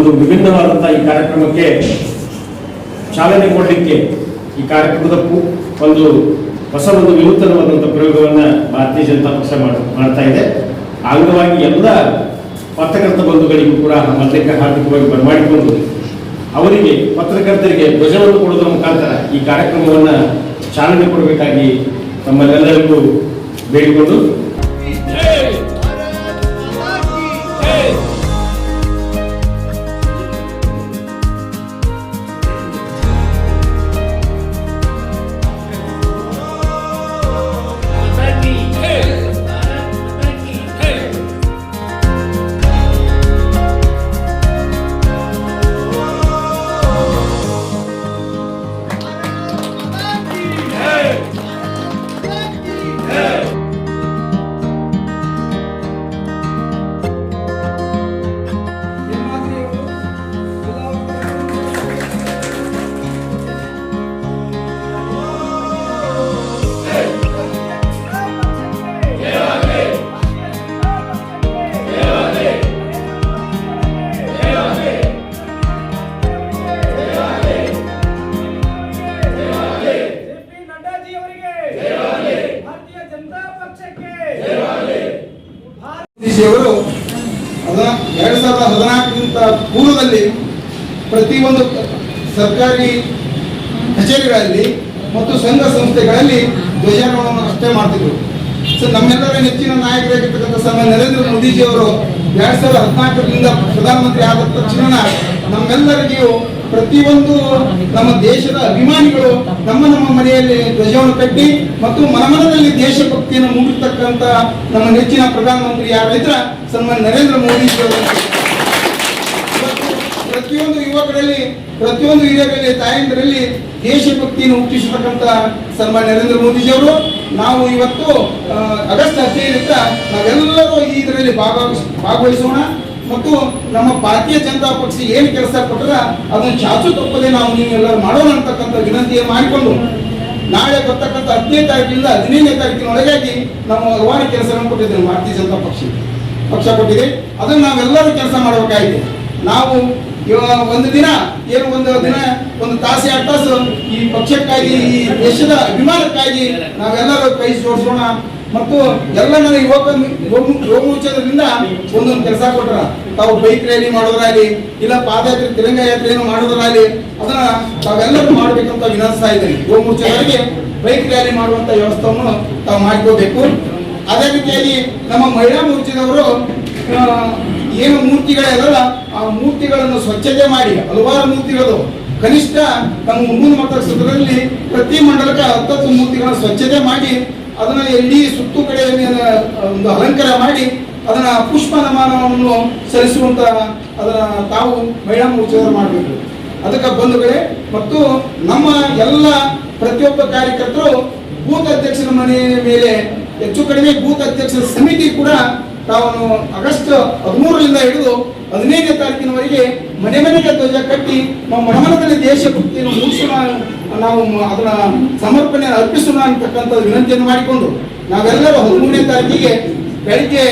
ಒಂದು ವಿಭಿನ್ನವಾದಂತಹ ಈ ಕಾರ್ಯಕ್ರಮಕ್ಕೆ ಚಾಲನೆ ಕೊಡಲಿಕ್ಕೆ ಈ ಕಾರ್ಯಕ್ರಮದ ಒಂದು ಹೊಸ ಒಂದು ವಿನೂತನವಾದಂಥ ಪ್ರಯೋಗವನ್ನು ಭಾರತೀಯ ಜನತಾ ಪಕ್ಷ ಮಾಡ್- ಮಾಡ್ತಾ ಇದೆ. ಅಂಗವಾಗಿ ಎಲ್ಲ ಪತ್ರಕರ್ತ ಬಂಧುಗಳಿಗೂ ಕೂಡ ಮೊದಲಿಗೆ ಹಾರ್ದಿಕವಾಗಿ ಬರಮಾಡಿಕೊಂಡು ಅವರಿಗೆ, ಪತ್ರಕರ್ತರಿಗೆ ಧ್ವಜವನ್ನು ಕೊಡುವುದರ ಮುಖಾಂತರ ಈ ಕಾರ್ಯಕ್ರಮವನ್ನು ಚಾಲನೆ ಕೊಡಬೇಕಾಗಿ ತಮ್ಮಲ್ಲೆಲ್ಲರಿಗೂ ಬೇಡಿಕೊಂಡು ಮೋದಿಜಿಯವರು ಅದ ಎರಡು ಸಾವಿರದ ಹದಿನಾಲ್ಕಕ್ಕಿಂತ ಪೂರ್ವದಲ್ಲಿ ಪ್ರತಿಯೊಂದು ಸರ್ಕಾರಿ ಕಚೇರಿಗಳಲ್ಲಿ ಮತ್ತು ಸಂಘ ಸಂಸ್ಥೆಗಳಲ್ಲಿ ಧ್ವಜಾರೋಹಣವನ್ನು ಅಷ್ಟೇ ಮಾಡ್ತಿದ್ರು. ಸೊ ನಮ್ಮೆಲ್ಲರ ನೆಚ್ಚಿನ ನಾಯಕರಾಗಿರ್ತಕ್ಕಂಥ ಸರ್ ನರೇಂದ್ರ ಮೋದಿಜಿ ಅವರು ಎರಡ್ ಸಾವಿರದ ಹದಿನಾಲ್ಕರಿಂದ ಪ್ರಧಾನಮಂತ್ರಿ ಆದ ತಕ್ಷಣ ನಮ್ಮೆಲ್ಲರಿಗೂ ಪ್ರತಿಯೊಂದು ನಮ್ಮ ದೇಶದ ಅಭಿಮಾನಿಗಳು ನಮ್ಮ ನಮ್ಮ ಮನೆಯಲ್ಲಿ ಧ್ವಜವನ್ನು ಕಟ್ಟಿ ಮತ್ತು ಮನಮನದಲ್ಲಿ ದೇಶಭಕ್ತಿಯನ್ನು ಮೂಡಿರ್ತಕ್ಕಂಥ ನಮ್ಮ ನೆಚ್ಚಿನ ಪ್ರಧಾನಮಂತ್ರಿ ಯಾರಿದ್ರ ಸನ್ಮಾನ್ಯ ನರೇಂದ್ರ ಮೋದಿ ಪ್ರತಿಯೊಂದು ಯುವಕರಲ್ಲಿ, ಪ್ರತಿಯೊಂದು ಹಿರಿಯರಲ್ಲಿ, ತಾಯಂದಿರಲ್ಲಿ ದೇಶಭಕ್ತಿಯನ್ನು ಹುಟ್ಟಿಸತಕ್ಕಂಥ ಸನ್ಮಾನ್ಯ ನರೇಂದ್ರ ಮೋದಿಜಿಯವರು ನಾವು ಇವತ್ತು ಆಗಸ್ಟ್ ಹದಿನೈದರಿಂದ ನಾವೆಲ್ಲರೂ ಈ ಇದರಲ್ಲಿ ಭಾಗವಹಿಸ, ಭಾಗವಹಿಸೋಣ. ಮತ್ತು ನಮ್ಮ ಭಾರತೀಯ ಜನತಾ ಪಕ್ಷ ಏನು ಕೆಲಸ ಕೊಟ್ಟರ ಅದನ್ನು ಚಾಚು ತಪ್ಪದೆ ನಾವು ನೀವೆಲ್ಲರೂ ಮಾಡೋಣ ಅಂತಕ್ಕಂಥ ವಿನಂತಿಯನ್ನು ಮಾಡಿಕೊಂಡು ನಾಳೆ ಬರ್ತಕ್ಕಂಥ ಹದಿನೈದು ತಾರೀಕಿನಿಂದ ಹದಿನೈದನೇ ತಾರೀಕಿನೊಳಗಾಗಿ ನಾವು ಹಲವಾರು ಕೆಲಸಗಳನ್ನು ಕೊಟ್ಟಿದ್ದೇವೆ ಭಾರತೀಯ ಜನತಾ ಪಕ್ಷ. ಪಕ್ಷ ಕೊಟ್ಟಿದೆ. ಅದನ್ನು ನಾವೆಲ್ಲರೂ ಕೆಲಸ ಮಾಡಬೇಕಾಗಿದೆ. ನಾವು ಒಂದು ದಿನ, ಏನು ಒಂದು ದಿನ, ಒಂದು ತಾಸು, ಎರಡು ತಾಸು ಈ ಪಕ್ಷಕ್ಕಾಗಿ, ಈ ದೇಶದ ಅಭಿಮಾನಕ್ಕಾಗಿ ನಾವೆಲ್ಲರೂ ಕೈ ಜೋಡಿಸೋಣ. ಮತ್ತು ಎಲ್ಲ ನನ್ನ ಯುವಕ ಯುವಮೋರ್ಚಾದಿಂದ ಒಂದೊಂದು ಕೆಲಸ ಕೊಟ್ಟರ ತಾವು ಬೈಕ್ ರ್ಯಾಲಿ ಮಾಡೋದ್ರಾಗಲಿ, ಇಲ್ಲ ಪಾದಯಾತ್ರೆ, ತಿರಂಗ ಯಾತ್ರೆಯನ್ನು ಮಾಡೋದ್ರಾಗಲಿ, ಅದನ್ನ ತಾವೆಲ್ಲರೂ ಮಾಡಬೇಕಂತ ವಿನಂತಿಸ್ತಾ ಇದ್ದೀನಿ. ಯುವಮೋರ್ಚಾದವರಿಗೆ ಬೈಕ್ ರ್ಯಾಲಿ ಮಾಡುವಂತ ವ್ಯವಸ್ಥೆಯನ್ನು ತಾವು ಮಾಡ್ಕೋಬೇಕು ಅದೇ ರೀತಿಯಾಗಿ ನಮ್ಮ ಮಹಿಳಾ ಮೋರ್ಚಾದವರು ಏನು ಮೂರ್ತಿಗಳಿದಲ್ಲ ಆ ಮೂರ್ತಿಗಳನ್ನು ಸ್ವಚ್ಛತೆ ಮಾಡಿ, ಹಲವಾರು ಮೂರ್ತಿಗಳು. ಕನಿಷ್ಠ ನಮ್ಮ ಮುಂದಿನ ಮತಕ್ಷೇತ್ರದಲ್ಲಿ ಪ್ರತಿ ಮಂಡಲಕ್ಕೆ ಹತ್ತತ್ತು ಮೂರ್ತಿಗಳನ್ನು ಸ್ವಚ್ಛತೆ ಮಾಡಿ ಅದನ್ನ ಎಲ್ಲಿ ಸುತ್ತು ಕಡೆ ಒಂದು ಅಲಂಕಾರ ಮಾಡಿ ಅದನ್ನ ಪುಷ್ಪ ನಮನವನ್ನು ಸಲ್ಲಿಸುವಂತ ಅದನ್ನ ತಾವು ಮಹಿಳಾ ಮೋರ್ಚಾದವರು ಮಾಡಬೇಕು. ಅದಕ್ಕೆ ಬಂಧುಗಳೇ ಮತ್ತು ನಮ್ಮ ಎಲ್ಲ ಪ್ರತಿಯೊಬ್ಬ ಕಾರ್ಯಕರ್ತರು ಬೂತ್ ಅಧ್ಯಕ್ಷರ ಮನೆ ಮೇಲೆ, ಹೆಚ್ಚು ಕಡಿಮೆ ಬೂತ್ ಅಧ್ಯಕ್ಷರ ಸಮಿತಿ ಕೂಡ ತಾವು ಆಗಸ್ಟ್ ಹದಿಮೂರರಿಂದ ಹಿಡಿದು ಹದಿನೈದನೇ ತಾರೀಕಿನವರೆಗೆ ಮನೆ ಮನೆಗೆ ಧ್ವಜ ಕಟ್ಟಿ ನಾವು ಮನಮನದಲ್ಲಿ ದೇಶಭಕ್ತಿಯನ್ನು ಮೂಡಿಸೋಣ, ನಾವು ಅದನ್ನ ಸಮರ್ಪಣೆ ಅರ್ಪಿಸೋಣ ಅಂತಕ್ಕಂಥ ವಿನಂತಿಯನ್ನು ಮಾಡಿಕೊಂಡು ನಾವೆಲ್ಲರೂ ಹದಿಮೂರನೇ ತಾರೀಕಿಗೆ ಬೆಳಿಗ್ಗೆ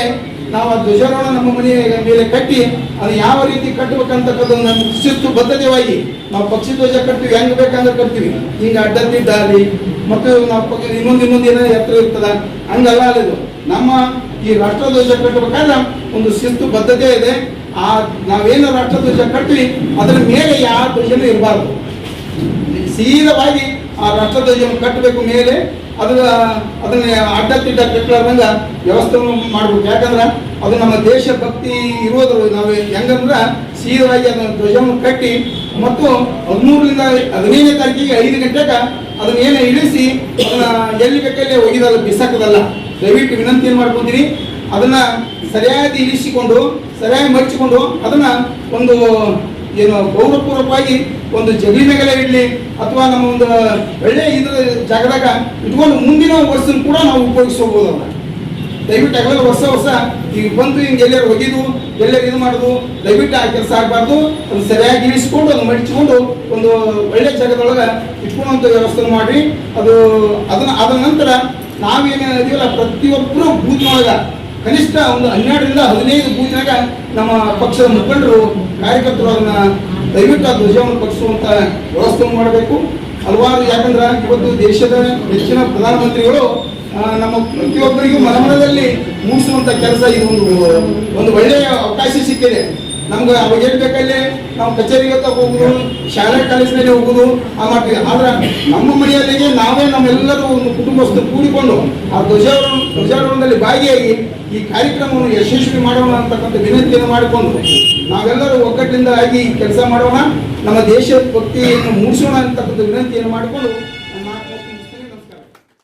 ನಾವು ಆ ಧ್ವಜಾರೋಹಣ ನಮ್ಮ ಮನೆಯ ಮೇಲೆ ಕಟ್ಟಿ ಅದು ಯಾವ ರೀತಿ ಕಟ್ಟಬೇಕಂತಕ್ಕಂಥದ್ದು ನಮ್ಮ ಶಿಸ್ತು ಬದ್ಧತೆಯಾಗಿ ನಾವು ಪಕ್ಷಿ ಧ್ವಜ ಕಟ್ತೀವಿ, ಹೆಂಗೆ ಬೇಕಂದ್ರೆ ಕಟ್ತೀವಿ. ಹಿಂಗ ಅಡ್ಡದಿದ್ದಾಗಲಿ, ಮತ್ತು ನಾವು ಪಕ್ಕ- ಇನ್ನೊಂದು ಇನ್ನೊಂದು ಏನೋ ಎತ್ತರ ಇರ್ತದ? ಹಂಗಲ್ಲ ಅಲ್ಲಿದು ನಮ್ಮ ಈ ರಾಷ್ಟ್ರ ಧ್ವಜ ಕಟ್ಟಬೇಕಾದ್ರೆ ಒಂದು ಶಿಸ್ತು ಬದ್ಧತೆ ಇದೆ. ಆ, ನಾವೇನು ರಾಷ್ಟ್ರಧ್ವಜ ಕಟ್ಟಿ ಅದರ ಮೇಲೆ ಯಾವ ಧ್ವಜನೂ ಇರಬಾರ್ದು. ಸೀದವಾಗಿ ಆ ರಾಷ್ಟ್ರಧ್ವಜವನ್ನು ಕಟ್ಟಬೇಕು ಮೇಲೆ ಅದನ್ನ ಅದನ್ನ ಅಡ್ಡ ತಿಡ್ಡ ಕಟ್ಟಲಾರ್ದಂಗ ವ್ಯವಸ್ಥೆಯನ್ನು ಮಾಡ್ಬೇಕು. ಯಾಕಂದ್ರ ಅದು ನಮ್ಮ ದೇಶ ಭಕ್ತಿ ಇರೋದ್ರ ನಾವು ಹೆಂಗಂದ್ರ ಸೀದವಾಗಿ ಅದನ್ನ ಧ್ವಜವನ್ನು ಕಟ್ಟಿ ಮತ್ತು ಹದಿಮೂರರಿಂದ ಹದಿನೈದನೇ ತಾರೀಕಿಗೆ ಐದು ಗಂಟೆಗೆ ಏನು ಇಳಿಸಿ ಅದನ್ನ ಎಲ್ಲಿ ಬೇಕಲ್ಲಿ ಒಗಿದಲ್ಲ ಬಿಸಾಕದಲ್ಲ. ದಯವಿಟ್ಟು ವಿನಂತಿ ಮಾಡ್ಕೊಂತೀನಿ. ಅದನ್ನ ಸರಿಯಾಗಿ ಇರಿಸಿಕೊಂಡು, ಸರಿಯಾಗಿ ಮಡಚಿಕೊಂಡು ಅದನ್ನ ಒಂದು ಏನು ಗೌರವಪೂರ್ವಕವಾಗಿ ಒಂದು ಜಗಲಿ ಮೇಲೆ ಇಡ್ಲಿ ಅಥವಾ ನಮ್ಮ ಒಂದು ಒಳ್ಳೆ ಇದ್ರ ಜಾಗದಾಗ ಇಟ್ಕೊಂಡು ಮುಂದಿನ ವರ್ಷನ ಕೂಡ ನಾವು ಉಪಯೋಗಿಸಬಹುದು ಅವ್ರ ದಯವಿಟ್ಟು ಆಗಲ್ಲ ಹೊಸ ಹೊಸ ಈಗ ಬಂದು ಹಿಂಗೆ ಎಲ್ಲಾರು ಒಗೆದು, ಎಲ್ಲಾರು ಇದು ಮಾಡೋದು, ದಯವಿಟ್ಟು ಆ ಕೆಲಸ ಆಗಬಾರ್ದು. ಅದನ್ನ ಸರಿಯಾಗಿ ಇಳಿಸ್ಕೊಂಡು ಅದನ್ನ ಮಡಿಸಿಕೊಂಡು ಒಂದು ಒಳ್ಳೆ ಜಾಗದೊಳಗೆ ಇಟ್ಕೊಳ್ಳುವಂಥ ವ್ಯವಸ್ಥೆ ಮಾಡಿ ಅದು ಅದನ್ನ ಅದ ನಂತರ ನಾವೇನು ಇದೀವಲ್ಲ ಪ್ರತಿಯೊಬ್ಬರು ಬೂತ್ನೊಳಗ ಕನಿಷ್ಠ ಒಂದು ಹನ್ನೆರಡರಿಂದ ಹದಿನೈದು ಬೂತ್ನಾಗ ನಮ್ಮ ಪಕ್ಷದ ಮುಖಂಡರು, ಕಾರ್ಯಕರ್ತರು ಅದನ್ನ ದಯವಿಟ್ಟು ಆ ಧ್ವಜವನ್ನು ಪಕ್ಷಿಸುವಂತ ವ್ಯವಸ್ಥೆ ಮಾಡಬೇಕು. ಹಲವಾರು ಯಾಕಂದ್ರೆ ಇವತ್ತು ದೇಶದ ಹೆಚ್ಚಿನ ಪ್ರಧಾನಮಂತ್ರಿಗಳು ನಮ್ಮ ಪ್ರತಿಯೊಬ್ಬರಿಗೂ ಮನಮನದಲ್ಲಿ ಮೂಡಿಸುವಂತ ಕೆಲಸ ಇದು ಒಂದು ಒಂದು ಒಳ್ಳೆಯ ಅವಕಾಶ ಸಿಕ್ಕಿದೆ. ನಮ್ಗೆ ಅವಾಗ ಏನ್ ನಾವು ಕಚೇರಿಗೆ ಹೋಗುದು ಶಾಲೆ ಕಾಲೇಜಿನಲ್ಲಿ ಹೋಗುದು, ಆ ಮಾಡ್ತೀವಿ ಆದ್ರೆ ನಮ್ಮ ಮನೆಯಲ್ಲಿಗೆ ನಾವೇ ನಮ್ಮೆಲ್ಲರೂ ಒಂದು ಕುಟುಂಬಸ್ಥರು ಕೂಡಿಕೊಂಡು, ಆ ಧ್ವಜಾರೋಹಣ, ಧ್ವಜಾರೋಹಣದಲ್ಲಿ ಭಾಗಿಯಾಗಿ ಈ ಕಾರ್ಯಕ್ರಮವನ್ನು ಯಶಸ್ವಿ ಮಾಡೋಣ ಅಂತಕ್ಕಂಥ ವಿನಂತಿಯನ್ನು ಮಾಡಿಕೊಂಡು, ನಾವೆಲ್ಲರೂ ಒಗ್ಗಟ್ಟಿನಿಂದ ಆಗಿ ಕೆಲಸ ಮಾಡೋಣ, ನಮ್ಮ ದೇಶ ಭಕ್ತಿಯನ್ನು ಮೂಡಿಸೋಣ ಅಂತಕ್ಕಂಥ ವಿನಂತಿಯನ್ನು ಮಾಡಿಕೊಂಡು